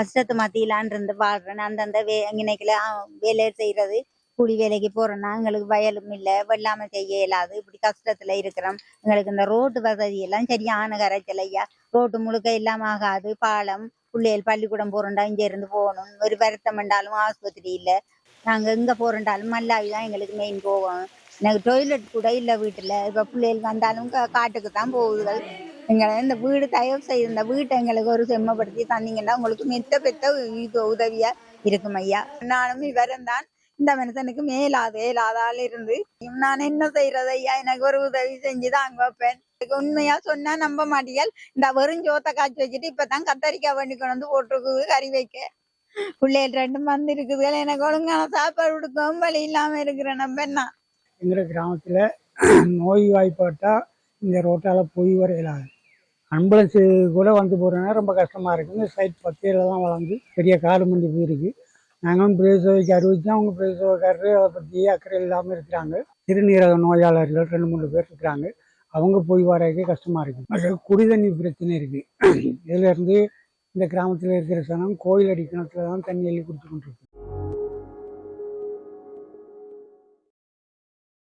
கஷ்டத்து மத்தியிலான் இருந்து வாழ்றேன். அந்தந்த வே இங்கனைக்குல வேலையை செய்யறது கூலி வேலைக்கு போறோம்னா எங்களுக்கு வயலும் இல்லை வெள்ளாமை செய்ய இயலாது. இப்படி கஷ்டத்துல இருக்கிறோம். எங்களுக்கு இந்த ரோட்டு வசதி எல்லாம் சரியான கரைச்சல் ஐயா. ரோட்டு முழுக்க இல்லாம ஆகாது. பாலம் பிள்ளைகள் பள்ளிக்கூடம் போறோம்டா இங்க இருந்து போகணும். ஒரு வருத்தம் என்றாலும் ஆஸ்பத்திரி இல்லை. நாங்க எங்க போறோம்டாலும் மல்லாவி தான் எங்களுக்கு மெயின் போவோம் எனக்கு டொய்லெட் கூட இல்லை வீட்டுல. இப்ப பிள்ளைகளுக்கு வந்தாலும் காட்டுக்கு தான் போகுதுகள். எங்களை இந்த வீடு தயவு செய்து இந்த வீட்டை எங்களுக்கு ஒரு செம்மப்படுத்தி தந்தீங்கன்னா உங்களுக்கு மெத்த பெத்த இது உதவியா இருக்கும் ஐயா. நானும் இவரும் தான் இந்த மனுஷனுக்கு மேலாது ஏலாதால் இருந்து. நான் என்ன செய்யறது ஐயா? எனக்கு ஒரு உதவி செஞ்சுதான் அங்க வைப்பேன். எனக்கு உண்மையா சொன்னா நம்ப மாட்டீங்கள் இந்த வெறும் சோத்தை காய்ச்சி வச்சுட்டு இப்பதான் கத்தரிக்காய் வண்டி கொண்டு வந்து போட்டிருக்குது கறி வைக்க. பிள்ளைகள் ரெண்டும் வந்து இருக்குது எனக்கு ஒழுங்கான சாப்பாடு கொடுக்கவும் வழி இல்லாம இருக்கிறேன் நம்ம என்ன? எங்க கிராமத்துல நோய் வாய்ப்பாட்டா இந்த ரோட்டால போய் வரையலாது அம்புலன்ஸு கூட வந்து போகிறோன்னா ரொம்ப கஷ்டமாக இருக்குது இந்த சைட் பத்தியில் தான் வளர்ந்து பெரிய காடு மண்டி போயிருக்கு. நாங்களும் பிரேசவைக்கு அறிவிச்சோம் அவங்க பிரேசவக்காரரு அதை பற்றி அக்கறை இல்லாமல் இருக்கிறாங்க. சிறுநீரக நோயாளர்கள் ரெண்டு மூணு பேர் இருக்கிறாங்க. அவங்க போய் வரக்கே கஷ்டமாக இருக்குது அது குடிதண்ணி பிரச்சனை இருக்குது இதுலேருந்து இந்த கிராமத்தில் இருக்கிற சனம் கோயில் அடி கிணத்துல தான் தண்ணி எழுதி கொடுத்து கொண்டிருக்கு.